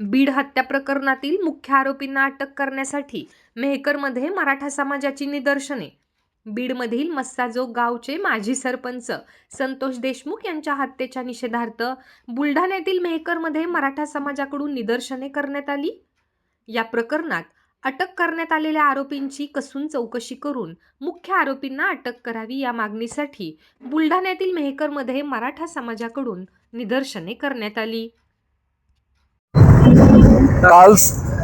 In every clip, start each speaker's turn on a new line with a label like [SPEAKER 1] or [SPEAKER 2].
[SPEAKER 1] बीड हत्या प्रकरणातील मुख्य आरोपींना अटक करण्यासाठी मेहकरमध्ये मराठा समाजाची निदर्शने. बीडमधील मस्साजोग गावचे माजी सरपंच संतोष देशमुख यांच्या हत्येच्या निषेधार्थ बुलढाण्यातील मेहकरमध्ये मराठा समाजाकडून निदर्शने करण्यात आली. या प्रकरणात अटक करण्यात आलेल्या आरोपींची कसून चौकशी करून मुख्य आरोपींना अटक करावी या मागणीसाठी बुलढाण्यातील मेहकरमध्ये मराठा समाजाकडून निदर्शने करण्यात आली.
[SPEAKER 2] काल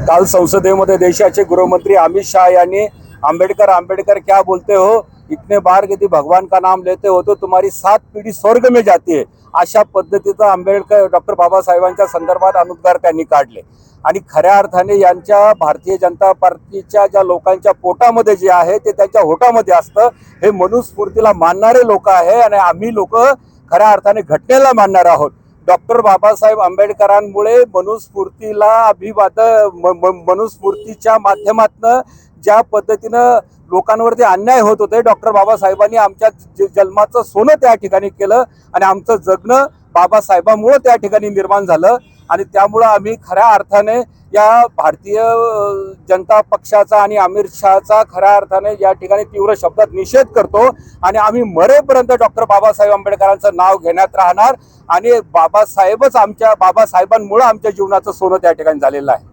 [SPEAKER 2] काल संसदेमध्ये देशाचे गृहमंत्री अमित शाह यांनी आंबेडकर आंबेडकर क्या बोलते हो? इतने बार यदि भगवान का नाम लेते हो तो तुम्हारी सात पिढी स्वर्ग में जाती है. अशा पद्धतीचा आंबेडकर डॉक्टर बाबासाहेबांच्या संदर्भात अनुद्गार त्यांनी काढले. आणि खऱ्या अर्थाने यांच्या भारतीय जनता पार्टीच्या ज्या लोकांच्या पोटामध्ये जे आहे ते त्यांच्या होटामध्ये असतं. हे मनुस्फूर्तीला मानणारे लोक आहे आणि आम्ही लोक खऱ्या अर्थाने घटनेला मानणार आहोत. डॉक्टर बाबासाहेब आंबेडकरांमुळे मनुस्फूर्तीला अभिवाद म- मनुस्फूर्तीच्या माध्यमातनं ज्या पद्धतीनं लोकांवरती अन्याय होत होते डॉक्टर बाबासाहेबांनी आमच्या ज- जन्माचं सोनं त्या ठिकाणी केलं आणि आमचं जगणं बाबासाहेबांमुळं त्या ठिकाणी निर्माण झालं. आणि त्यामुळं आम्ही खऱ्या अर्थाने या भारतीय जनता पक्षाचा आणि अमित शहाचा खऱ्या अर्थाने या ठिकाणी तीव्र शब्दात निषेध करतो. आणि आम्ही मरेपर्यंत डॉक्टर बाबासाहेब आंबेडकरांचं नाव घेण्यात राहणार. आणि बाबासाहेबच आमच्या बाबासाहेबांमुळं आमच्या जीवनाचं सोनं त्या ठिकाणी झालेलं आहे.